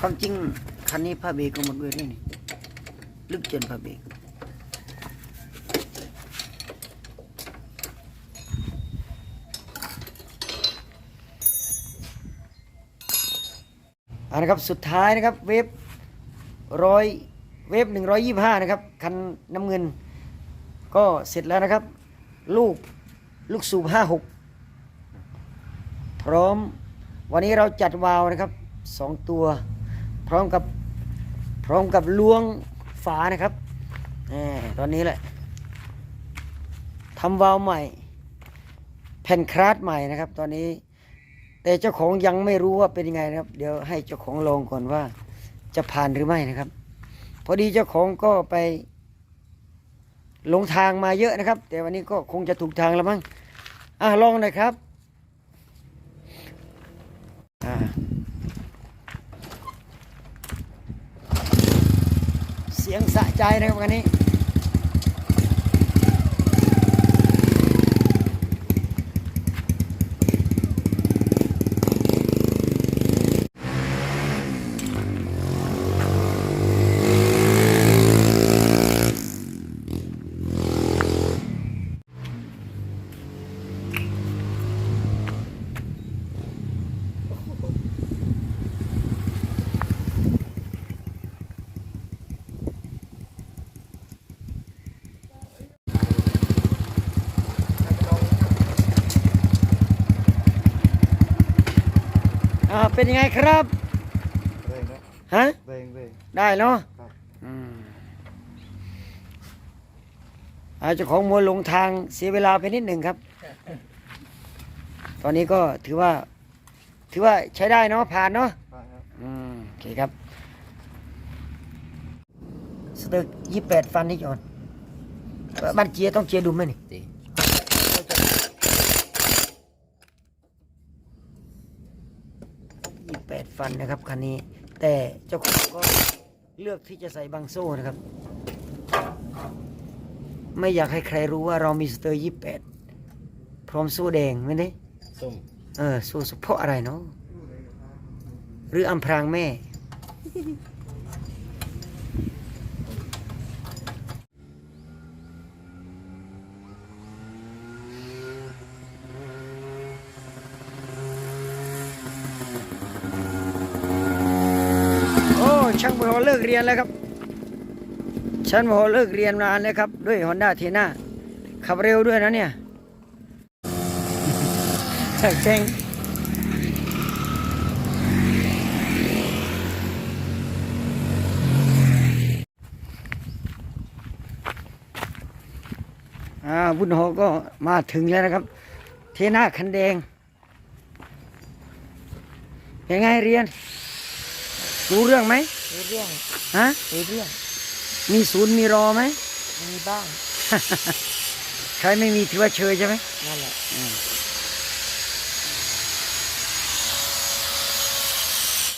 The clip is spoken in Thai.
ความจริงคันนี้ผ้าเบรกก็หมดด้วยนี่ ลึกจนผ้าเบรกเอันนะครับสุดท้ายนะครับเวฟร้อยเวฟหนึ่งร้อยยี่ห้านะครับคันน้ำเงิน ก็เสร็จแล้วนะครับ ลูกลูกสูบห้าหกพร้อม วันนี้เราจัดวาวนะครับสองตัว พร้อมกับพร้อมกับล้วงฝานะครับแหมตอนนี้แหละทำวาล์วใหม่ แผ่นคราดใหม่นะครับ ตอนนี้ แต่เจ้าของยังไม่รู้ว่าเป็นยังไงนะครับ เดี๋ยวให้เจ้าของลองก่อนว่า จะผ่านหรือไม่นะครับ พอดีเจ้าของก็ไปหลงทางมาเยอะนะครับ แต่วันนี้ก็คงจะถูกทางแล้วมั้งอะลองหน่อยครับอ่าเสียงสะใจนะครับวันนี้ เป็นยังไงครับเร่งนะฮะเร่งเร่ง ได้เนาะอืมอาจจะของมวยลงทางเสียเวลาไปนิดหนึ่งครับ ตอนนี้ก็ถือว่า ถือว่าใช้ได้เนาะผ่านเนาะ มาคอืมโอเคครับ สเต็กยี่แปดฟันนี่จอนบ้านเจียต้องเจียดูไหมนี่ 8 ฟันนะครับคันนี้ แต่เจ้าของก็เลือกที่จะใส่บางโซ่นะครับ ไม่อยากให้ใครรู้ว่าเรามีสเตอร์28 พร้อมโซ่แดงไม่ได้ส้มเออโซ่เฉพาะอะไรเนาะหรืออัมพรางแม่ โอ้ช่างโมโหเลิกเรียนแล้วครับช่างโมโหเลิกเรียนนานแล้วครับ ด้วยฮอนด้าเทน่าขับเร็วด้วยนะเนี่ยจากเจงอ่าบุญโฮก็มาถึงแล้วนะครับ เทน่าคันแดง เป็นไงเรียน รู้เรื่องไหมมีเรื่องฮะมีเรื่อง มีศูนย์มีรอไหมมีบ้าง ใครไม่มีถือว่าเชยใช่ไหมนั่นแหละอืม